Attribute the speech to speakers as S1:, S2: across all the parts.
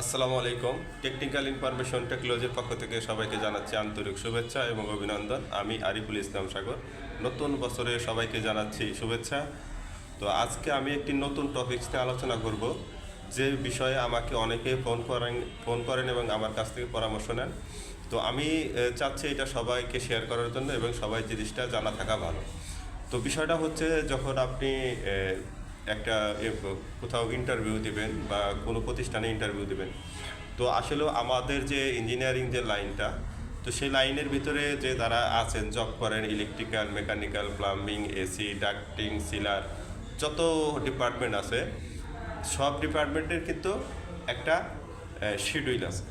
S1: আসসালামু আলাইকুম। Technical information টেকনোলজির পক্ষ থেকে সবাইকে জানাচ্ছি আন্তরিক শুভেচ্ছা এবং অভিনন্দন। আমি আরিফুল ইসলাম সাগর। নতুন বছরে সবাইকে জানাচ্ছি শুভেচ্ছা। তো আজকে আমি একটি নতুন টপিকস নিয়ে আলোচনা করব, যে বিষয়ে আমাকে অনেকে ফোন করেন ফোন করেন এবং আমার কাছ থেকে পরামর্শ নেন। তো আমি চাচ্ছি এটা সবাইকে শেয়ার করার জন্য এবং সবাই জিনিসটা জানা থাকা ভালো। তো বিষয়টা হচ্ছে যখন আপনি একটা কোথাও ইন্টারভিউ দিবেন বা কোনো প্রতিষ্ঠানে ইন্টারভিউ দিবেন। তো আসলে আমাদের যে ইঞ্জিনিয়ারিং যে লাইনটা, তো সেই লাইনের ভিতরে যে যারা আছেন জব করেন electrical mechanical plumbing AC ducting সিলার যত ডিপার্টমেন্ট আছে, সব ডিপার্টমেন্টের কিন্তু একটা শিডিউল আছে।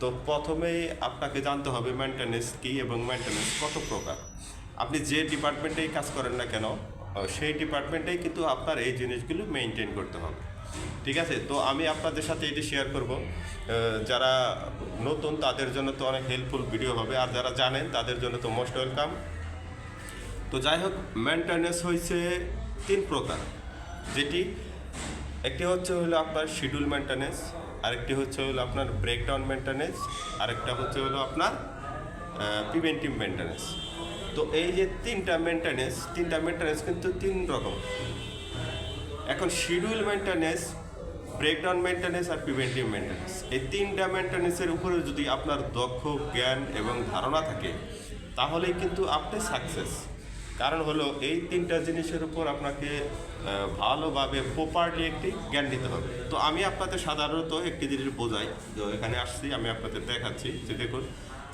S1: তো প্রথমেই আপনাকে জানতে হবে মেনটেন্যান্স কী এবং মেনটেন্যান্স কত প্রকার। আপনি যে ডিপার্টমেন্টেই কাজ করেন না কেন সেই ডিপার্টমেন্টেই কিন্তু আপনার এই জিনিসগুলো মেনটেন করতে হবে। ঠিক আছে? তো আমি আপনাদের সাথে এটি শেয়ার করব যারা নতুন তাদের জন্য তো অনেক হেল্পফুল ভিডিও হবে, আর যারা জানেন তাদের জন্য তো মোস্ট ওয়েলকাম তো যাই হোক মেনটেন্যান্স হয়েছে তিন প্রকার। যেটি, একটি হচ্ছে হলো আপনার শিডিউল মেনটেন্যান্স আরেকটি হচ্ছে হলো আপনার ব্রেকডাউন মেনটেন্যান্স আরেকটা হচ্ছে হলো আপনার প্রিভেন্টিভ মেনটেন্যান্স তো এই যে তিনটা মেনটেন্যান্স তিনটা মেনটেন্যান্স কিন্তু তিন রকম। এখন শিডিউল মেনটেন্যান্স ব্রেকডাউন মেনটেন্যান্স আর প্রিভেন্টিভ মেনটেন্যান্স এই তিনটা মেনটেন্যান্সের উপরে যদি আপনার দক্ষ, জ্ঞান এবং ধারণা থাকে, তাহলেই কিন্তু আপনি সাকসেস কারণ হলো, এই তিনটা জিনিসের উপর আপনাকে ভালোভাবে প্রপারলি একটি জ্ঞান দিতে হবে। তো আমি আপনাদের সাধারণত একটি জিনিস বোঝাই। তো এখানে আসছি, আমি আপনাদের দেখাচ্ছি। যে দেখুন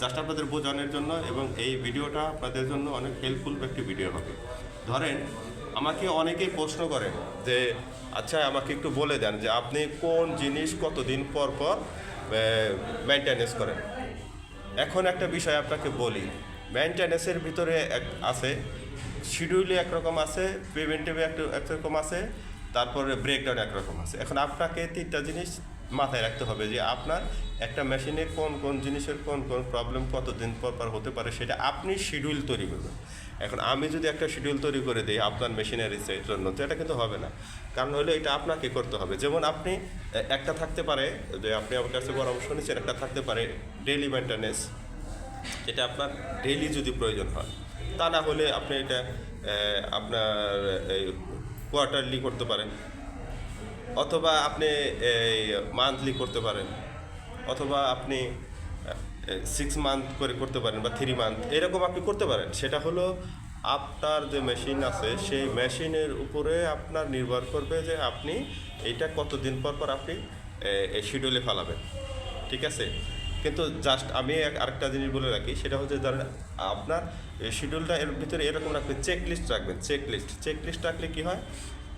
S1: জাস্ট আপনাদের বোঝানোর জন্য এবং এই ভিডিওটা আপনাদের জন্য অনেক হেল্পফুল একটি ভিডিও হবে। ধরেন, আমাকে অনেকেই প্রশ্ন করেন যে আচ্ছা আমাকে একটু বলে দেন যে আপনি কোন জিনিস কতদিন পর পর মেনটেনেন্স করেন? এখন একটা বিষয় আপনাকে বলি মেনটেন্যান্সের ভিতরে এক আছে শিডিউলে একরকম আছে একটা একরকম আছে, তারপরে ব্রেকডাউন একরকম আছে। এখন আপনাকে তিনটা জিনিস মাথায় রাখতে হবে যে আপনার একটা মেশিনের কোন কোন জিনিসের কোন কোন প্রবলেম কতদিন পর পর হতে পারে সেটা আপনি শিডিউল তৈরি করবেন। এখন আমি যদি একটা শিডিউল তৈরি করে দিই আপনার মেশিনারিসের জন্য, তো এটা কিন্তু হবে না। কারণ হলো এটা আপনাকে করতে হবে। যেমন আপনি একটা থাকতে পারে, যে আপনি আমার কাছে পরামর্শ নিচ্ছেন, একটা থাকতে পারে ডেইলি মেনটেন্যান্স যেটা আপনার ডেইলি যদি প্রয়োজন হয়। তা না হলে আপনি এটা আপনার, এই কোয়ার্টারলি করতে পারেন। অথবা আপনি মান্থলি করতে পারেন। অথবা আপনি সিক্স মান্থ করে করতে পারেন বা থ্রি মান্থ এরকম আপনি করতে পারেন। সেটা হলো আপনার যে মেশিন আছে, সেই মেশিনের উপরে আপনার নির্ভর করবে যে আপনি এইটা কতদিন পর পর আপনি শিডিউলে ফেলাবেন। ঠিক আছে? কিন্তু জাস্ট আমি আরেকটা জিনিস বলে রাখি, সেটা হচ্ছে ধরেন আপনার শিডিউলটা এর ভিতরে এরকম রাখবেন চেক লিস্ট রাখবেন চেক লিস্ট চেক লিস্ট রাখলে কী হয়?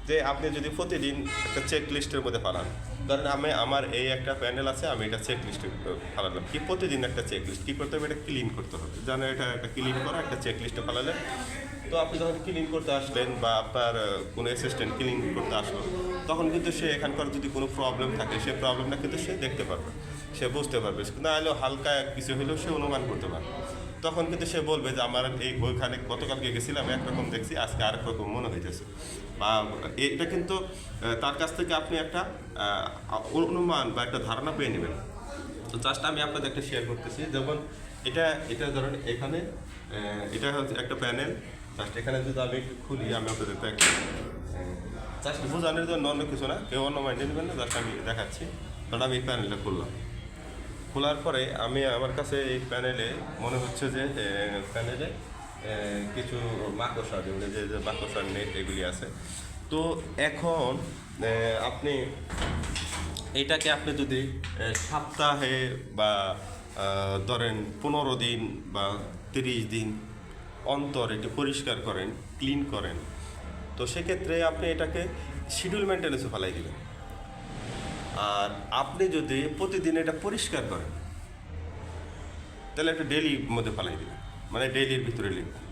S1: যে আপনি যদি প্রতিদিন একটা চেক লিস্টের মধ্যে ফালান, ধরেন আমি, আমার এই একটা প্যানেল আছে, আমি এটা চেক লিস্টে ফালালাম। কি প্রতিদিন একটা চেক লিস্ট কী করতে হবে? এটা ক্লিন করতে হবে। জানেন এটা একটা ক্লিন করা, একটা চেক লিস্টে ফালালেন তো আপনি যখন ক্লিন করতে আসলেন বা আপনার কোনো অ্যাসিস্ট্যান্ট ক্লিন করতে আসলো, তখন কিন্তু সে এখানকার যদি কোনো প্রবলেম থাকে, সে প্রবলেমটা কিন্তু সে দেখতে পারবে। সে বুঝতে পারবে। না হলেও হালকা কিছু হলেও সে অনুমান করতে পারবে। তখন কিন্তু সে বলবে যে আমার এই ওইখানে গতকালকে গেছিলাম, একরকম দেখছি, আজকে আরেক রকম মনে হইতেছে। বা এটা কিন্তু তার কাছ থেকে আপনি একটা অনুমান বা একটা ধারণা পেয়ে নেবেন। তো জাস্ট আমি আপনাদের একটা শেয়ার করতেছি, যেমন এটা এটা ধরেন এখানে এটা হচ্ছে একটা প্যানেল জাস্ট এখানে যদি আমি একটু খুলি, আমি আপনাদের দেখাচ্ছি জাস্ট বোঝানোর জন্য অন্য কিছু না, কেউ অন্য মাইন্ডে নেবেন না জাস্ট আমি দেখাচ্ছি। কারণ আমি এই প্যানেলটা খুললাম। খোলার পরে আমি আমার কাছে এই প্যানেলে মনে হচ্ছে যে প্যানেলে কিছু মাকড়সা যেগুলো যে মাকড়সার নেট এগুলি আছে। তো এখন আপনি এটাকে আপনি যদি সপ্তাহে বা ধরেন পনেরো দিন বা তিরিশ দিন অন্তর এটি পরিষ্কার করেন, ক্লিন করেন, তো সেক্ষেত্রে আপনি এটাকে শিডিউল মেনটেন্যান্সে ফেলাই দিবেন। আর আপনি যদি প্রতিদিন এটা পরিষ্কার করেন, তাহলে একটা ডেলির মধ্যে ফেলাই দিবেন। মানে ডেলির ভিতরে লিখবেন।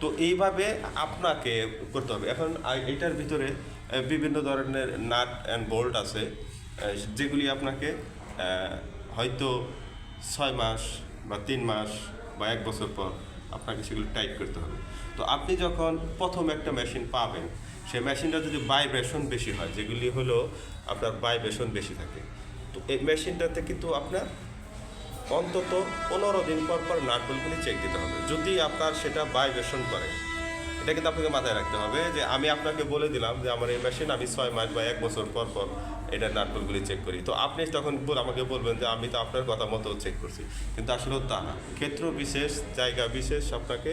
S1: তো এইভাবে আপনাকে করতে হবে। এখন এটার ভিতরে বিভিন্ন ধরনের নাট অ্যান্ড বোল্ট আছে যেগুলি আপনাকে হয়তো ছয় মাস বা তিন মাস বা এক বছর পর আপনাকে সেগুলো টাইট করতে হবে। তো আপনি যখন প্রথম একটা মেশিন পাবেন, সেই মেশিনটা যদি ভাইব্রেশন বেশি হয়, যেগুলি হলো আপনার ভাইব্রেশন বেশি থাকে, তো এই মেশিনটাতে কিন্তু আপনার অন্তত পনেরো দিন পর পর নাটবলগুলি চেক দিতে হবে। যদি আপনার সেটা ভাইব্রেশন করে, এটা কিন্তু আপনাকে মাথায় রাখতে হবে যে আমি আপনাকে বলে দিলাম যে আমার এই মেশিন আমি ছয় মাস বা এক বছর পর পর এটা নাটবলগুলি চেক করি। তো আপনি তখন আমাকে বলবেন যে আমি তো আপনার কথা মতো চেক করছি। কিন্তু আসলে তা না। ক্ষেত্র বিশেষ, জায়গা বিশেষ, আপনাকে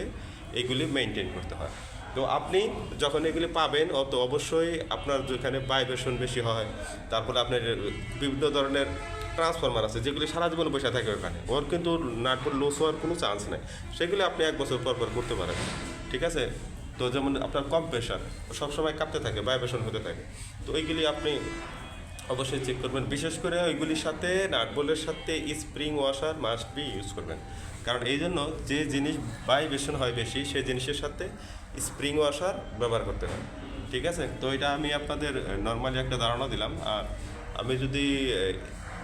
S1: এগুলি মেনটেন করতে হয়। তো আপনি যখন এগুলি পাবেন, ও তো অবশ্যই আপনার যেখানে ভাইব্রেশন বেশি হয়, তারপরে আপনার বিভিন্ন ধরনের ট্রান্সফরমার আছে, যেগুলি সারা জীবন বসে থাকে ওখানে। ওর কিন্তু নাটবোর্ড লস হওয়ার কোনো চান্স নেই। সেগুলি আপনি এক বছর পর পর করতে পারেন। ঠিক আছে? তো যেমন আপনার কম্প্রেশন সবসময় কাঁপতে থাকে ভাইব্রেশন হতে থাকে। তো এইগুলি আপনি অবশ্যই চেক করবেন। বিশেষ করে ওইগুলির সাথে নাটবলের সাথে spring washer must be use করবেন। কারণ এই জন্য যে জিনিস ভাইব্রেশন হয় বেশি, সেই জিনিসের সাথে স্প্রিং ওয়াশার ব্যবহার করতে হয়। ঠিক আছে? তো এটা আমি আপনাদের নর্মালি একটা ধারণা দিলাম। আর আমি যদি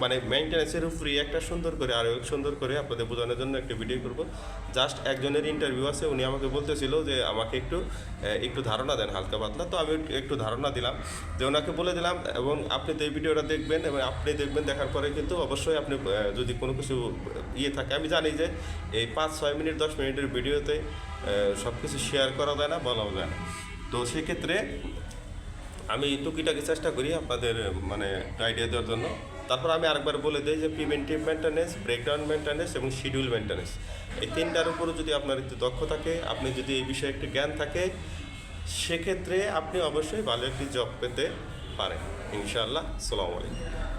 S1: মানে মেনটেন্যান্সের উপরে একটা সুন্দর করে, আরও সুন্দর করে আপনাদের বোঝানোর জন্য একটা ভিডিও করব। জাস্ট একজনের ইন্টারভিউ আছে, উনি আমাকে বলতেছিল যে আমাকে একটু একটু ধারণা দেন হালকা পাতলা। তো আমি একটু ধারণা দিলাম। যে ওনাকে বলে দিলাম, এবং আপনি তো এই ভিডিওটা দেখবেন, এবং আপনি দেখবেন দেখার পরে কিন্তু অবশ্যই আপনি যদি কোনো কিছু ইয়ে থাকে, আমি জানি যে এই পাঁচ, ছয় মিনিট, দশ মিনিটের ভিডিওতে সব কিছু শেয়ার করা যায় না, বলাও যায় না। তো সেক্ষেত্রে আমি টুকিটাকি চেষ্টা করি আপনাদের মানে আইডিয়া দেওয়ার জন্য। তারপর আমি আরেকবার বলে দিই যে প্রিভেন্টিভ মেনটেন্যান্স ব্রেকডাউন মেনটেন্যান্স এবং শিডিউল মেনটেন্যান্স এই তিনটার উপরও যদি আপনার একটু দক্ষ থাকে, আপনি যদি এই বিষয়ে একটু জ্ঞান থাকে, সেক্ষেত্রে আপনি অবশ্যই ভালো একটি জব পেতে পারেন। ইনশাআল্লাহ সালামু আলাইকুম।